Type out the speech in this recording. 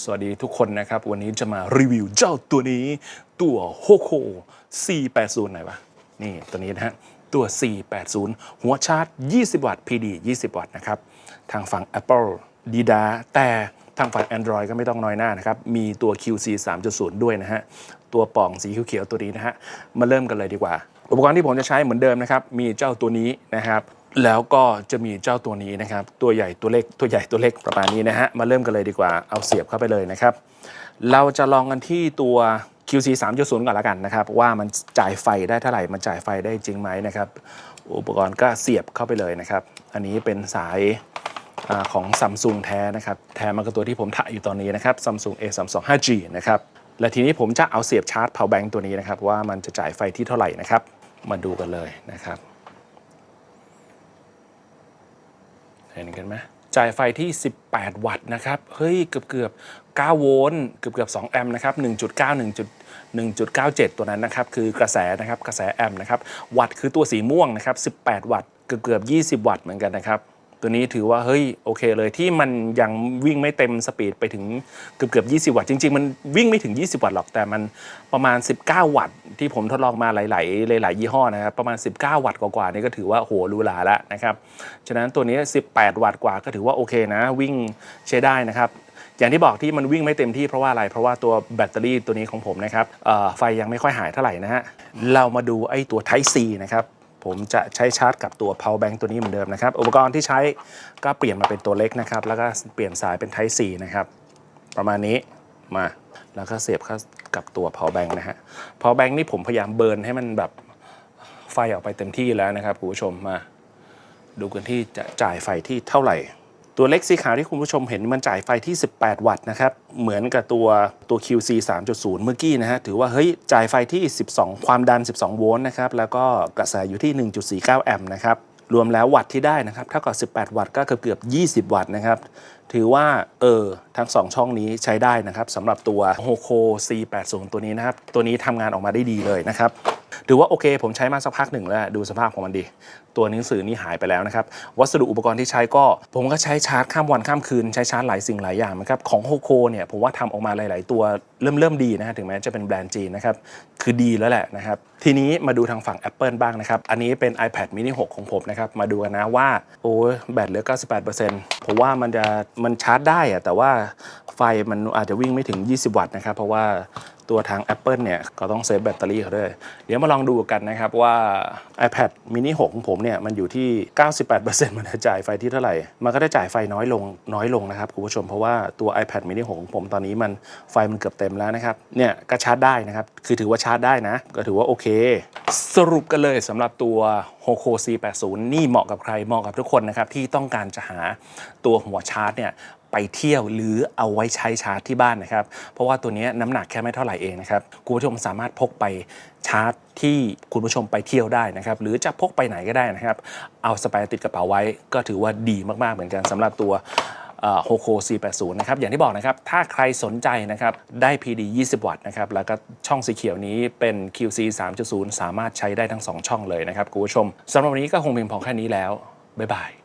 สวัสดีทุกคนนะครับ วันนี้จะมารีวิวเจ้าตัวนี้ ตัวโฮโค480 ไหนวะ นี่ตัวนี้นะฮะ ตัว 480 หัวชาร์จ 20 วัตต์ PD 20 วัตต์นะครับ ทางฝั่ง Apple ดีดา แต่ทางฝั่ง Android ก็ไม่ต้องน้อยหน้านะครับ มีตัว QC 3.0 ด้วยนะฮะ ตัวป่องสีเขียวๆตัวนี้นะฮะ มาเริ่มกันเลยดีกว่า อุปกรณ์ที่ผมจะใช้เหมือนเดิมนะครับ มีเจ้าตัวนี้นะครับ แล้วก็จะมีเจ้าตัวนี้นะครับ ตัวใหญ่ตัวเล็กตัวใหญ่ตัวเล็กประมาณนี้นะฮะ มาเริ่มกันเลยดีกว่าเอาเสียบเข้าไปเลยนะครับ เราจะลองกันที่ตัว QC 3.0 ก่อนละกันนะครับ ว่ามันจ่ายไฟได้เท่าไหร่ มันจ่ายไฟได้จริงไหมนะครับ อุปกรณ์ก็เสียบเข้าไปเลยนะครับ อันนี้เป็นสายอของซัมซุงแท้นะครับ แท้มากับตัวที่ผมถ่ายอยู่ตอนนี้นะครับ Samsung A32 5G นะครับและทีนี้ผมจะเอาเสียบชาร์จ power bank ตัวนี้นะครับ ว่ามันจะจ่ายไฟที่เท่าไหร่นะครับ มาดูกันเลยนะครับ เห็นกันไหมจ่ายไฟที่ 18 วัตต์นะครับ เฮ้ย เกือบเกือบ9โวลต์เกือบเกือบ2แอมป์นะครับ 1.9 1.1.97 ตัวนั้นนะครับ คือกระแสนะครับ กระแสแอมป์นะครับ วัตต์คือตัวสีม่วงนะครับ 18 วัตต์ เกือบเกือบ 20 วัตต์เหมือนกันนะครับ ตัวนี้ถือว่าเฮ้ยโอเคเลยที่มันยังวิ่งไม่เต็มสปีดไปถึงเกือบเกือบ20 วัตต์จริง ๆ มันวิ่งไม่ถึง 20 วัตต์หรอกแต่มันประมาณ 19 วัตต์ที่ผมทดลองมาหลาย ๆ หลาย ๆ ยี่ห้อนะครับประมาณ 19 วัตต์กว่าๆนี่ก็ถือว่าโหรูหราแล้วนะครับฉะนั้นตัวนี้ 18 วัตต์กว่าก็ถือว่าโอเคนะ วิ่งใช้ได้นะครับอย่างที่บอกที่มันวิ่งไม่เต็มที่เพราะว่าอะไร เพราะว่าตัวแบตเตอรี่ตัวนี้ของผมนะครับไฟยังไม่ค่อยหายเท่าไหร่นะฮะเรามาดูไอ้ตัว Type C นะครับ ผมจะใช้ชาร์จกับตัว power bank ตัวนี้เหมือนเดิมนะครับ อุปกรณ์ที่ใช้ก็เปลี่ยนมาเป็นตัวเล็กนะครับ แล้วก็เปลี่ยนสายเป็น Type C นะครับ ประมาณนี้มา แล้วก็เสียบเข้ากับตัว power bank นะฮะ power bank นี่ผมพยายามเบิร์นให้มันแบบไฟออกไปเต็มที่แล้วนะครับคุณผู้ชมมา ดูกันที่จะจ่ายไฟที่เท่าไหร่ ตัวเล็กสีขาวที่คุณผู้ชมเห็นมันจ่ายไฟที่ 18 วัตต์นะครับ เหมือนกับตัวตัว QC 3.0 เมื่อกี้นะฮะ ถือว่าเฮ้ยจ่ายไฟที่ 12 ความดัน 12 โวลต์นะครับ แล้วก็กระแสอยู่ที่ 1.49 แอมป์นะครับ รวมแล้ววัตต์ที่ได้นะครับ เท่ากับ 18 วัตต์ก็เกือบเกือบ 20 วัตต์นะครับ ถือว่าเออทั้ง 2 ช่องนี้ใช้ได้นะครับสำหรับตัว Hoco C80 ตัวนี้นะครับ ตัวนี้ทำงานออกมาได้ดีเลยนะครับ ถือว่าโอเค ผมใช้มาสักพักหนึ่งแล้ว ดูสภาพของมันดี ตัวหนังสือนี่หายไปแล้วนะครับ วัสดุอุปกรณ์ที่ใช้ก็ ผมก็ใช้ชาร์จข้ามวันข้ามคืน ใช้ชาร์จหลายสิ่งหลายอย่างนะครับ ของโฮโคเนี่ยผมว่าทำออกมาหลาย ๆ ตัวเริ่มเริ่มดีนะฮะถึงแม้จะเป็นแบรนด์จีนนะครับ คือดีแล้วแหละนะครับ ทีนี้มาดูทางฝั่ง Apple บ้างนะครับ อันนี้เป็น iPad mini 6 ของผมนะครับ มาดูกันนะว่า โอ้แบตเหลือ 98%ผมว่ามันจะมันชาร์จได้อะแต่ว่าไฟมันอาจจะวิ่งไม่ถึง 20 วัตต์นะครับ เพราะว่า ตัวทาง Apple เนี่ยก็ต้องเซฟแบตเตอรี่เขาด้วย เดี๋ยวมาลองดูกันนะครับว่า iPad mini 6 ของผมเนี่ยมันอยู่ที่ 98%มันจะจ่ายไฟที่เท่าไหร่ มันก็ได้จ่ายไฟน้อยลงน้อยลงนะครับคุณผู้ชมเพราะว่าตัว iPad mini 6 ของผมตอนนี้มันไฟมันเกือบเต็มแล้วนะครับเนี่ยก็ชาร์จได้นะครับคือถือว่าชาร์จได้นะ ก็ถือว่าโอเค สรุปกันเลยสำหรับตัว Hoco C80 นี่เหมาะกับใครเหมาะกับทุกคนนะครับที่ต้องการจะหาตัวหัวชาร์จเนี่ย ไปเที่ยวหรือเอาไว้ใช้ชาร์จที่บ้านนะครับ เพราะว่าตัวนี้น้ำหนักแค่ไม่เท่าไหร่เองนะครับคุณผู้ชมสามารถพกไปชาร์จที่คุณผู้ชมไปเที่ยวได้นะครับ หรือจะพกไปไหนก็ได้นะครับ เอาสปร์ติดกระเป๋าไว้ก็ถือว่าดีมากๆเหมือนกันสำหรับตัวโฮโค C80 นะครับ อย่างที่บอกนะครับ ถ้าใครสนใจนะครับ ได้ PD 20 วัตต์นะครับ แล้วก็ช่องสีเขียวนี้เป็น QC 3.0 สามารถใช้ได้ทั้ง 2 ช่องเลยนะครับ คุณผู้ชมสำหรับวันนี้ก็คงเพียงพอแค่นี้แล้ว บ๊ายบาย